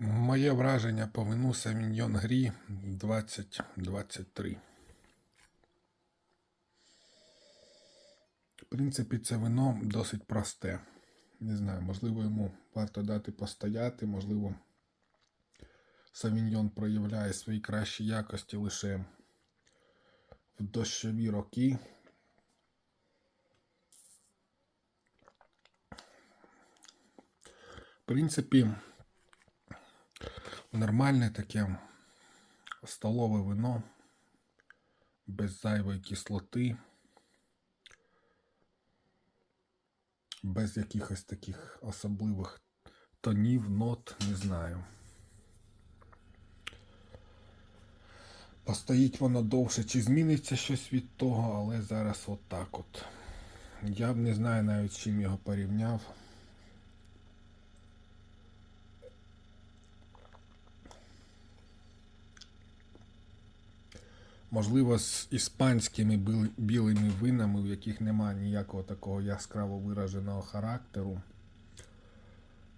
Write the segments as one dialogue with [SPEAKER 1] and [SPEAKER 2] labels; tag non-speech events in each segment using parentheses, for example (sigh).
[SPEAKER 1] Моє враження по вину Савіньйон Грі 2023. В принципі, це вино досить просте. Не знаю, можливо, йому варто дати постояти, можливо, Савіньйон проявляє свої кращі якості лише в дощові роки. В принципі, нормальне таке столове вино без зайвої кислоти, без якихось таких особливих тонів, нот, не знаю. Постоїть воно довше, чи зміниться щось від того, але зараз отак от. Я б не знаю навіть з чим його порівняв. Можливо, з іспанськими білими винами, в яких немає ніякого такого яскраво вираженого характеру.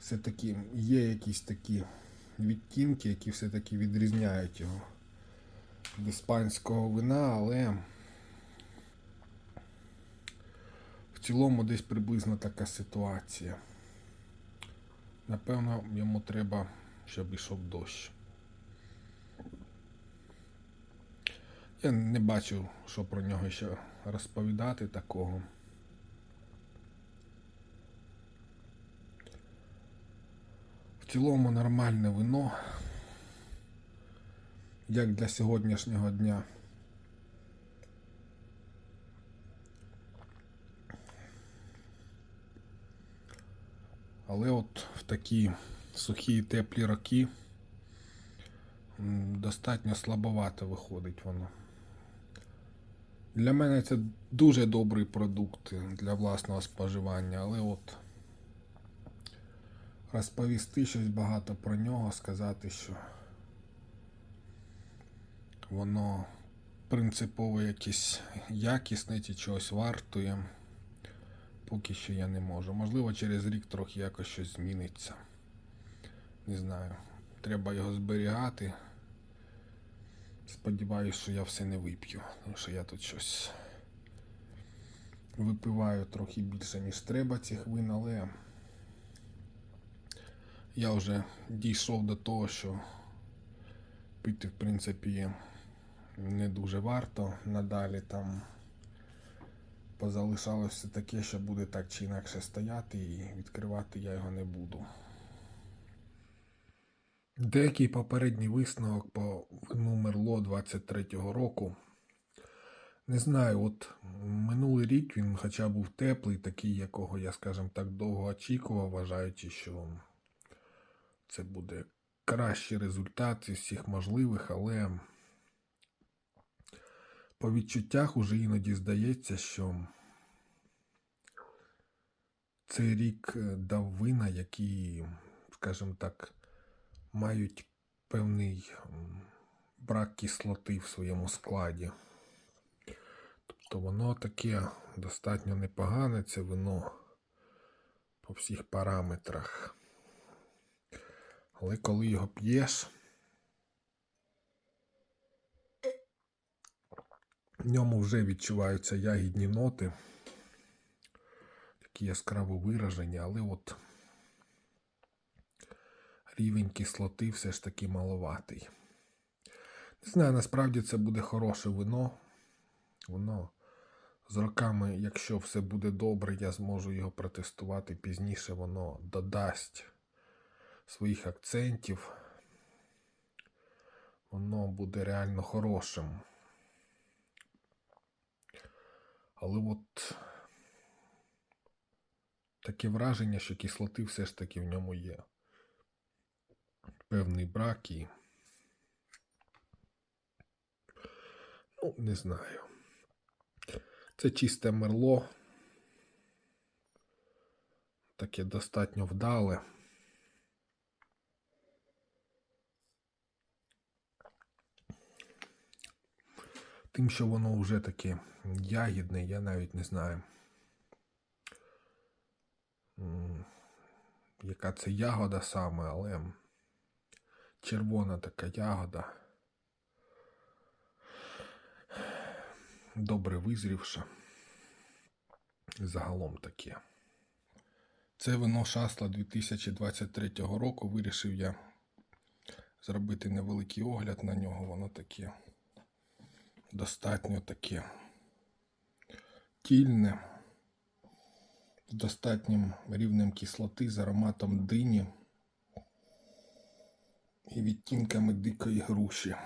[SPEAKER 1] Все-таки є якісь такі відтінки, які все-таки відрізняють його від іспанського вина, але в цілому десь приблизно така ситуація. Напевно, йому треба, щоб ішов дощ. Я не бачив, що про нього ще розповідати такого. В цілому нормальне вино, як для сьогоднішнього дня. Але от в такі сухі і теплі роки достатньо слабовато виходить воно. Для мене це дуже добрий продукт для власного споживання, але от розповісти щось багато про нього, сказати, що воно принципово якесь якісне чи чогось вартує, поки що я не можу. Можливо, через рік трохи якось щось зміниться. Не знаю. Треба його зберігати. Сподіваюсь, що я все не вип'ю, тому що я тут щось випиваю трохи більше, ніж треба цих вин, але я вже дійшов до того, що пити, в принципі, не дуже варто. Надалі там позалишалося таке, що буде так чи інакше стояти, і відкривати я його не буду. Деякий попередній висновок по вину Мерло 23-го року. Не знаю, от минулий рік він хоча був теплий, такий, якого я, скажімо так, довго очікував, вважаючи, що це буде кращий результат із всіх можливих, але по відчуттях уже іноді здається, що цей рік е, дав вина, які, скажімо так, мають певний брак кислоти в своєму складі. Тобто воно таке достатньо непогане, це вино по всіх параметрах. Але коли його п'єш, в ньому вже відчуваються ягідні ноти, такі яскраво виражені, але от рівень кислоти все ж таки маловатий. Не знаю, насправді це буде хороше вино. Воно з роками, якщо все буде добре, я зможу його протестувати пізніше, воно додасть своїх акцентів. Воно буде реально хорошим. Але от таке враження, що кислоти все ж таки в ньому є певний брак і. Ну, не знаю. Це чисте мерло. Таке достатньо вдале. Тим, що воно вже таке ягідне, я навіть не знаю. Яка це ягода саме, але червона така ягода. Добре визрівша. Загалом таке. Це вино шасла 2023 року. Вирішив я зробити невеликий огляд на нього. Воно таке достатньо таке тільне, з достатнім рівнем кислоти, з ароматом дині і відтінками дикої груші.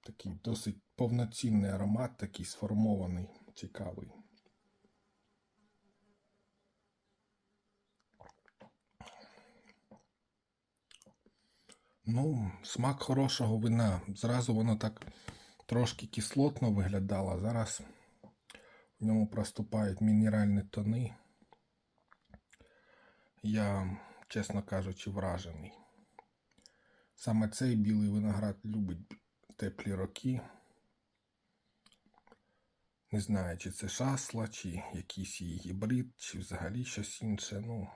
[SPEAKER 1] Такий досить повноцінний аромат, такий сформований, цікавий. Ну, смак хорошого вина. Зразу воно так трошки кислотно виглядало. Зараз в ньому проступають мінеральні тони. Я, чесно кажучи, вражений. Саме цей білий виноград любить теплі роки. Не знаю, чи це шасла, чи якийсь її гібрид, чи взагалі щось інше. Ну,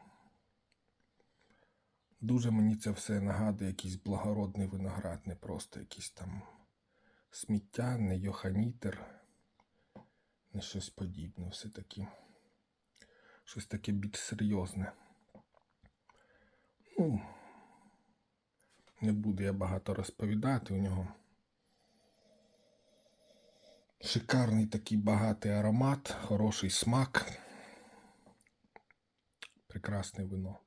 [SPEAKER 1] дуже мені це все нагадує якийсь благородний виноград, не просто якийсь там сміття, не йоханітер, не щось подібне. Все-таки щось таке більш серйозне. Ну, не буду я багато розповідати у нього. Шикарний такий багатий аромат, хороший смак. Прекрасне вино.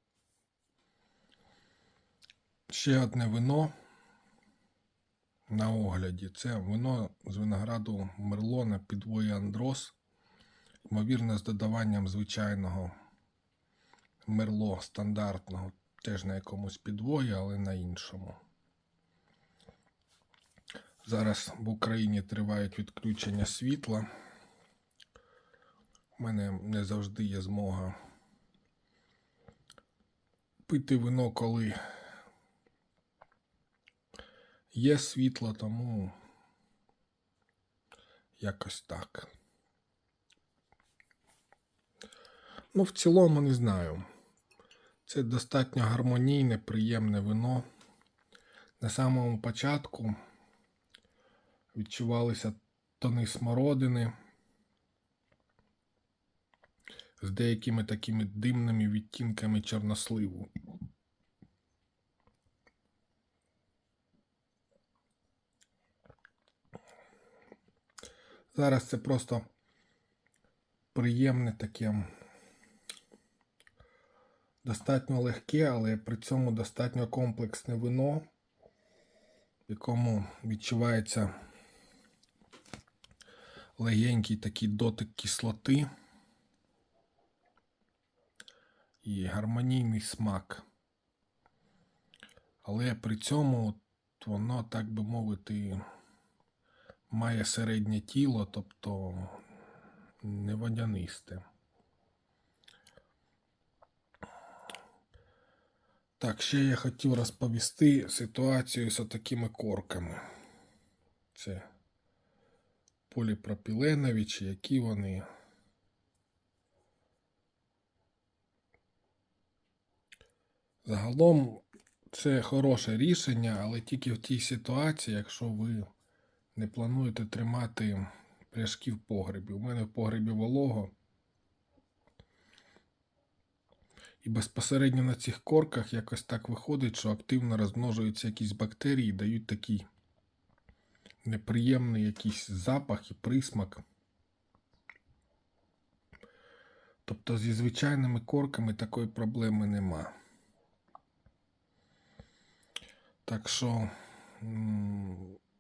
[SPEAKER 1] Ще одне вино на огляді. Це вино з винограду Мерлона підвої Андрос. Ймовірно, з додаванням звичайного мерло стандартного, теж на якомусь підвої, але на іншому. Зараз в Україні тривають відключення світла. У мене не завжди є змога пити вино, коли є світло, тому якось так. Ну, в цілому не знаю. Це достатньо гармонійне, приємне вино. На самому початку відчувалися тони смородини з деякими такими димними відтінками чорносливу. Зараз це просто приємне таке, достатньо легке, але при цьому достатньо комплексне вино, в якому відчувається легенький такий дотик кислоти і гармонійний смак. Але при цьому воно, так би мовити, має середнє тіло, тобто не водянисте. Так, ще я хотів розповісти ситуацію з такими корками. Це поліпропіленові, чи які вони. Загалом це хороше рішення, але тільки в тій ситуації, якщо ви не плануєте тримати пляшки в погребі. У мене в погребі волого. І безпосередньо на цих корках якось так виходить, що активно розмножуються якісь бактерії, дають такий неприємний якийсь запах і присмак. Тобто зі звичайними корками такої проблеми нема. Так що,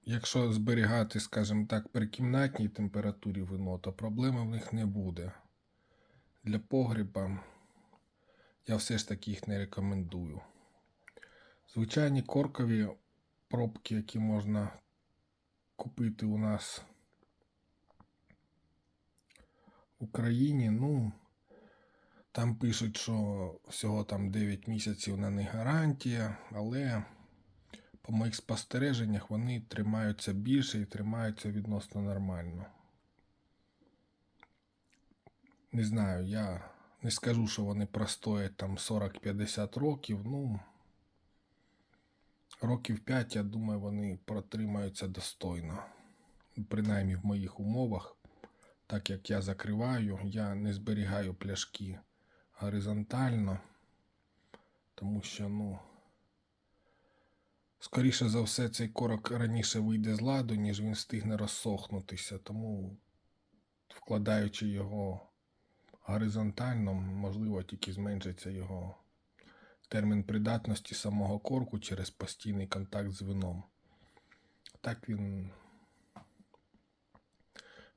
[SPEAKER 1] якщо зберігати, скажімо так, при кімнатній температурі вино, то проблеми в них не буде. Для погреба я все ж таки їх не рекомендую. Звичайні коркові пробки, які можна купити у нас в Україні, ну, там пишуть, що всього там 9 місяців на них гарантія, але по моїх спостереженнях вони тримаються більше і тримаються відносно нормально. Не знаю, я Не скажу, що вони простоять там 40-50 років. Ну, років 5, я думаю, вони протримаються достойно. Принаймні в моїх умовах. Так як я закриваю, я не зберігаю пляшки горизонтально, тому що, ну, скоріше за все, цей корок раніше вийде з ладу, ніж він встигне розсохнутися. Тому, вкладаючи його горизонтально, можливо, тільки зменшиться його термін придатності самого корку через постійний контакт з вином. Так він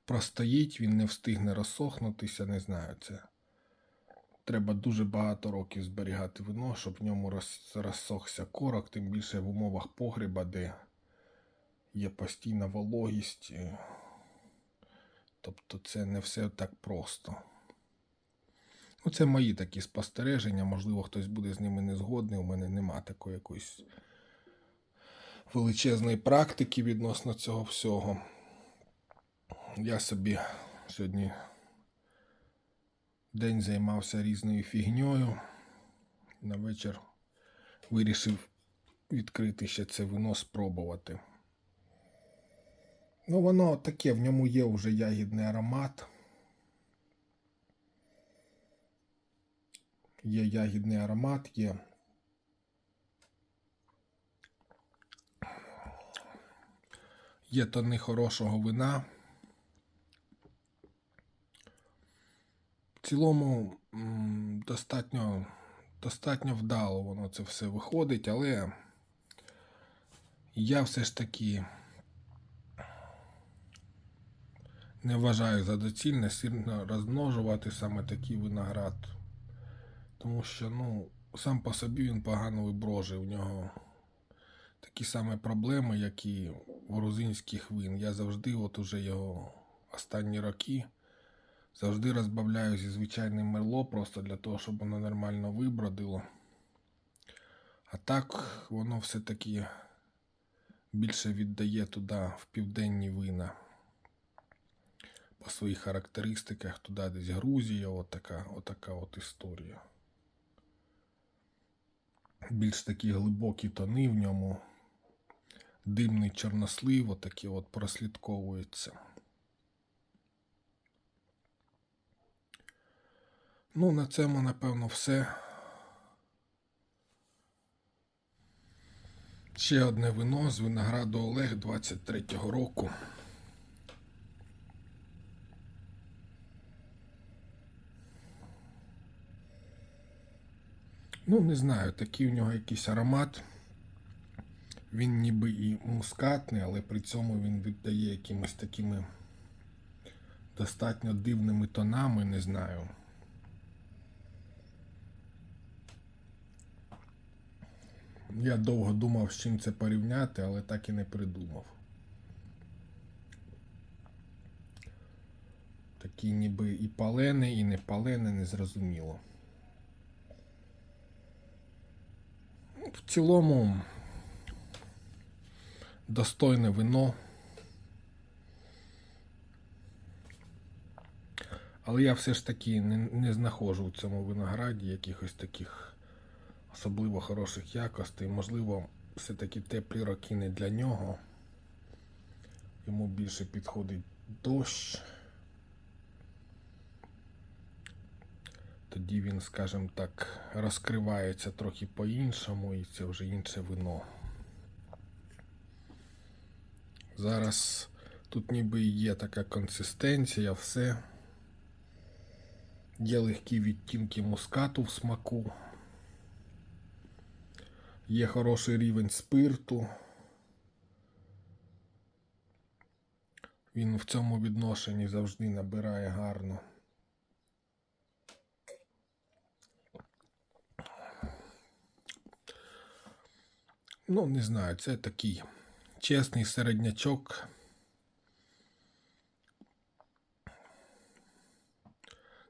[SPEAKER 1] простоїть, він не встигне розсохнутися, не знаю. Це треба дуже багато років зберігати вино, щоб в ньому роз, розсохся корок, тим більше в умовах погреба, де є постійна вологість. Тобто це не все так просто. Ну, це мої такі спостереження. Можливо, хтось буде з ними не згодний. У мене нема такої якоїсь величезної практики відносно цього всього. Я собі сьогодні день займався різною фігньою. На вечір вирішив відкрити ще це вино спробувати. Ну, воно таке, в ньому є вже ягідний аромат. Є ягідний аромат, є. Є тони хорошого вина. В цілому достатньо, достатньо вдало воно це все виходить, але я все ж таки не вважаю за доцільне сильно розмножувати саме такий виноград. Тому що, ну, сам по собі він погано виброжує. У нього такі самі проблеми, як і у грузинських вин. Я завжди, от уже його останні роки, завжди розбавляю зі звичайним мерло, просто для того, щоб воно нормально вибродило. А так воно все-таки більше віддає туди в південні вина. По своїх характеристиках, туди десь Грузія, отака, отака от історія. Більш такі глибокі тони в ньому. Димний чорнослив, отакі от прослідковується. Ну, на цьому, напевно, все. Ще одне вино з винограду Олег 23-го року. Ну, не знаю, такий у нього якийсь аромат. Він ніби і мускатний, але при цьому він віддає якимись такими достатньо дивними тонами, не знаю. Я довго думав, з чим це порівняти, але так і не придумав. Такий ніби і палений, і не палений, незрозуміло. В цілому достойне вино. Але я все ж таки не, не знаходжу в цьому винограді якихось таких особливо хороших якостей. Можливо, все-таки теплі роки не для нього. Йому більше підходить дощ. Тоді він, скажімо так, розкривається трохи по-іншому, і це вже інше вино. Зараз тут ніби є така консистенція, все. Є легкі відтінки мускату в смаку. Є хороший рівень спирту. Він в цьому відношенні завжди набирає гарно. Ну, не знаю, це такий чесний середнячок.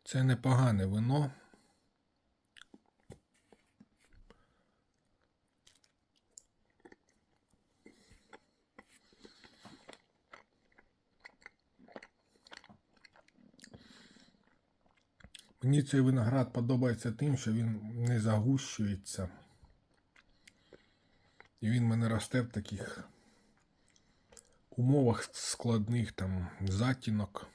[SPEAKER 1] Це непогане вино. Мені цей виноград подобається тим, що він не загущується. І він мене росте в таких умовах складних, там затінок.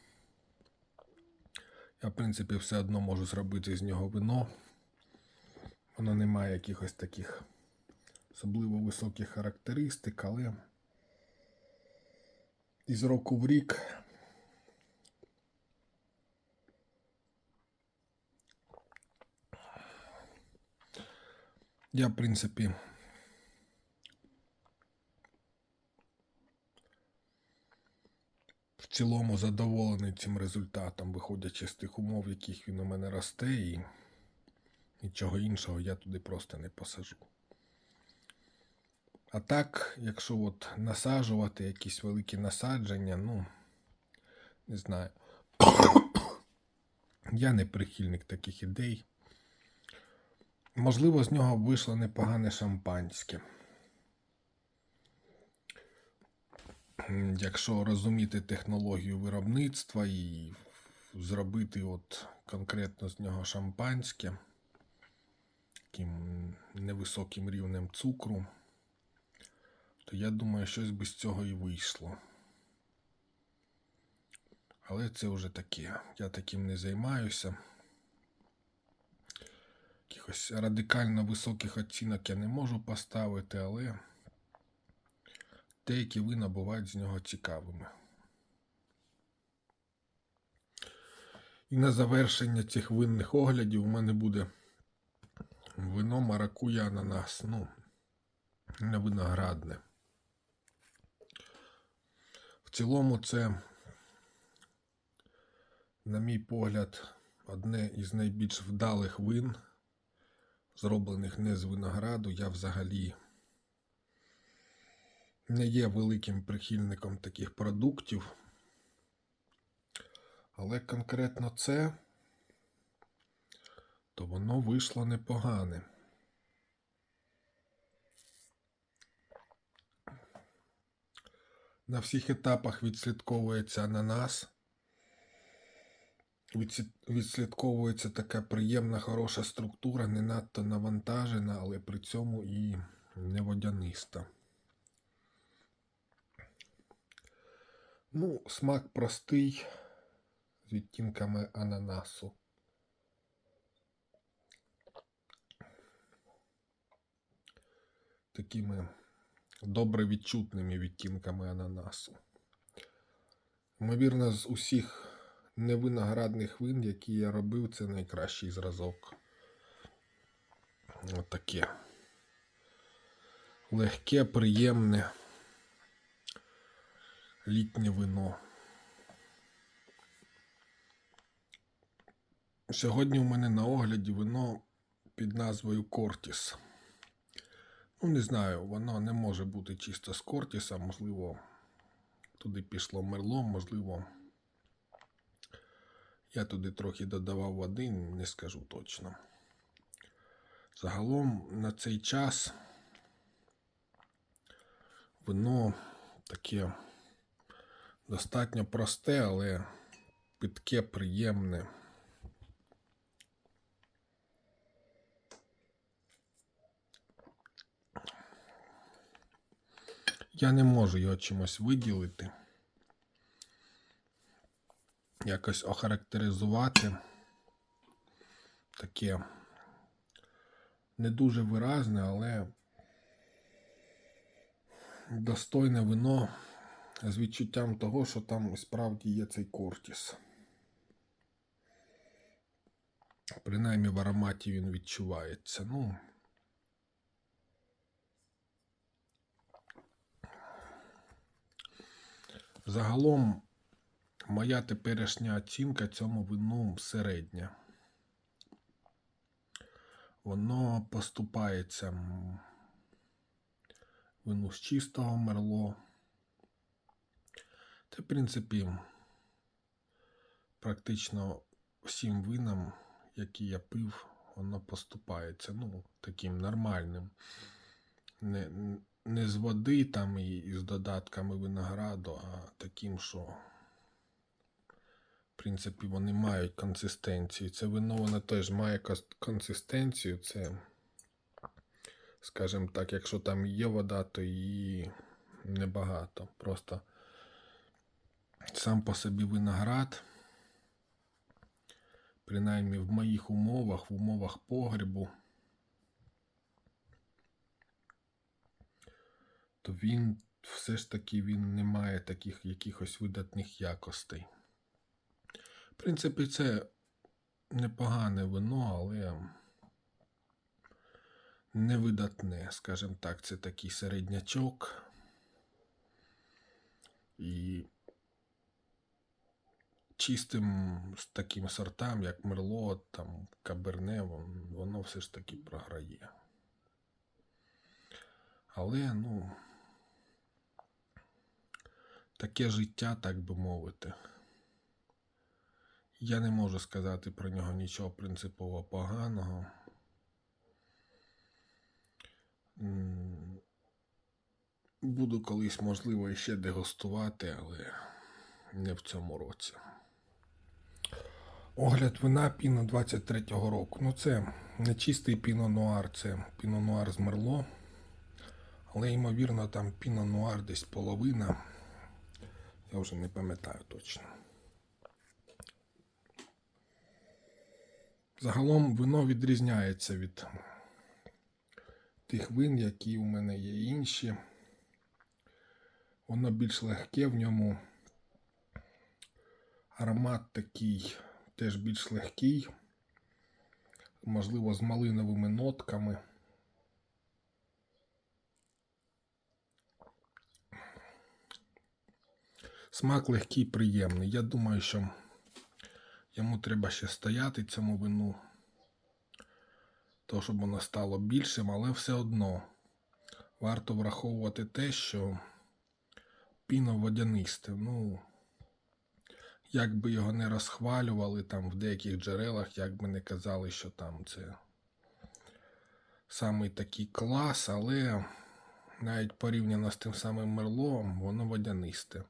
[SPEAKER 1] Я, в принципі, все одно можу зробити з нього вино. Воно не має якихось таких особливо високих характеристик, але із року в рік я, в принципі, цілому задоволений цим результатом, виходячи з тих умов, яких він у мене росте, і нічого іншого я туди просто не посажу. А так, якщо от насаджувати якісь великі насадження, ну, не знаю. (coughs) Я не прихильник таких ідей. Можливо, з нього вийшло непогане шампанське. Якщо розуміти технологію виробництва і зробити от конкретно з нього шампанське таким невисоким рівнем цукру, то я думаю, щось би з цього і вийшло. Але це вже таке. Я таким не займаюся. Якихось радикально високих оцінок я не можу поставити, але деякі вина бувають з нього цікавими. І на завершення цих винних оглядів у мене буде вино маракуя ананас. Ну, не виноградне. В цілому це, на мій погляд, одне із найбільш вдалих вин, зроблених не з винограду. Я взагалі не є великим прихильником таких продуктів. Але конкретно це, то воно вийшло непогане. На всіх етапах відслідковується ананас. Відслідковується така приємна, хороша структура, не надто навантажена, але при цьому і не водяниста. Ну, смак простий, з відтінками ананасу. Такими добре відчутними відтінками ананасу. Ймовірно, з усіх невиноградних вин, які я робив, це найкращий зразок. Отаке. Легке, приємне літнє вино. Сьогодні у мене на огляді вино під назвою Кортіс. Ну, не знаю, воно не може бути чисто з Кортіса, можливо, туди пішло мерло, можливо, я туди трохи додавав води, не скажу точно. Загалом на цей час вино таке достатньо просте, але питке, приємне. Я не можу його чимось виділити, якось охарактеризувати таке не дуже виразне, але достойне вино з відчуттям того, що там справді є цей кортіс. Принаймні в ароматі він відчувається. Ну, загалом моя теперішня оцінка цьому вину середня. Воно поступається вину з чистого мерло. Та, в принципі, практично всім винам, які я пив, воно поступається. Ну, таким нормальним. Не, не з води там і, і з додатками винограду, а таким, що В принципі, вони мають консистенцію. Це вино воно теж має консистенцію. Це, скажімо так, якщо там є вода, то її небагато. Просто сам по собі виноград, принаймні в моїх умовах, в умовах погребу, то він все ж таки він не має таких якихось видатних якостей. В принципі, це непогане вино, але невидатне, скажімо так, це такий середнячок. І чистим таким сортам, як Мерло, там Каберне, воно все ж таки програє. Але, ну, таке життя, так би мовити. Я не можу сказати про нього нічого принципово поганого. Буду колись, можливо, іще дегустувати, але не в цьому році. Огляд вина піно 23-го року. Ну, це не чистий піно нуар, це піно нуар з Мерло. Але, ймовірно, там піно нуар десь половина. Я вже не пам'ятаю точно. Загалом вино відрізняється від тих вин, які у мене є інші. Воно більш легке, в ньому аромат такий теж більш легкий, можливо, з малиновими нотками. Смак легкий, приємний. Я думаю, що йому треба ще стояти цьому вину, то щоб воно стало більшим, але все одно варто враховувати те, що піно водянисте. Ну, як би його не розхвалювали там в деяких джерелах, як би не казали, що там це самий такий клас, але навіть порівняно з тим самим мерлом, воно водянисте.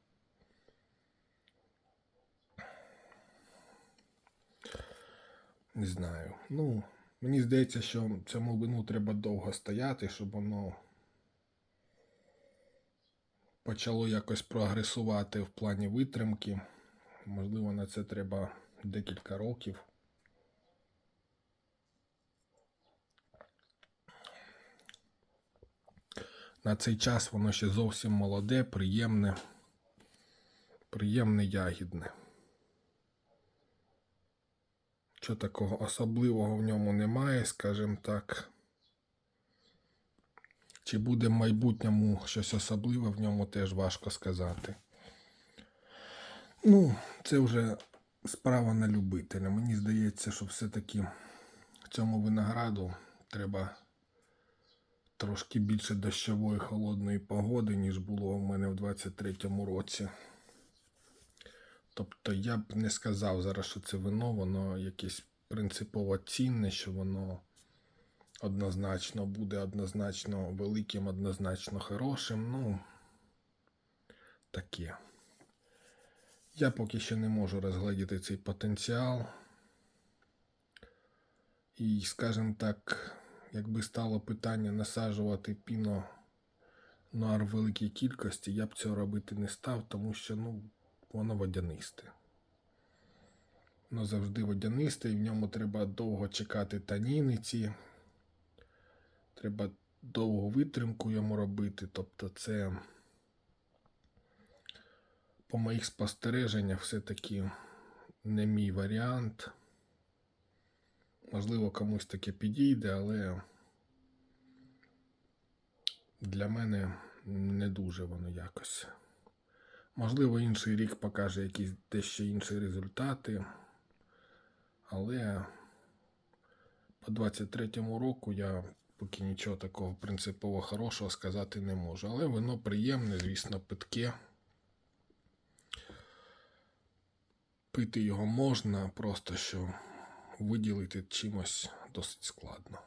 [SPEAKER 1] Не знаю. Ну, мені здається, що цьому вину треба довго стояти, щоб воно почало якось прогресувати в плані витримки. Можливо, на це треба декілька років. На цей час воно ще зовсім молоде, приємне, приємне ягідне. Що такого особливого в ньому немає, скажімо так. Чи буде в майбутньому щось особливе в ньому теж важко сказати. Ну, це вже справа на любителя. Мені здається, що все-таки цьому винограду треба трошки більше дощової холодної погоди, ніж було в мене в 23-му році. Тобто я б не сказав зараз, що це вино, воно якесь принципово цінне, що воно однозначно буде однозначно великим, однозначно хорошим. Ну, таке. Я поки що не можу розглядіти цей потенціал. І, скажімо так, якби стало питання насаджувати піно нуар в великій кількості, я б цього робити не став, тому що ну, воно водянисте. Воно завжди водянисте, і в ньому треба довго чекати таніни ці. Треба довгу витримку йому робити. Тобто, це, по моїх спостереженнях, все-таки не мій варіант. Можливо, комусь таке підійде, але для мене не дуже воно якось. Можливо, інший рік покаже якісь дещо інші результати. Але по 23-му року я поки нічого такого принципово хорошого сказати не можу. Але воно приємне, звісно, питке. Пити його можна, просто що виділити чимось досить складно.